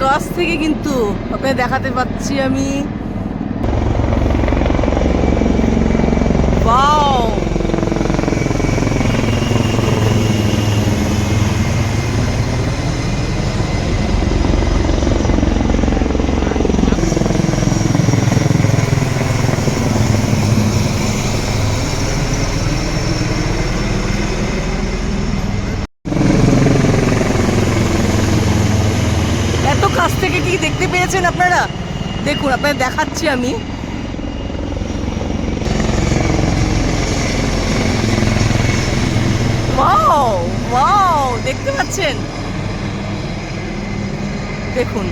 কাছ থেকে কিন্তু আপনাকে দেখাতে পাচ্ছি আমি। এত কাছ থেকে কি দেখতে পেয়েছেন আপনারা? দেখুন আপনার দেখাচ্ছি আমি। দেখতে পাচ্ছেন? দেখুন।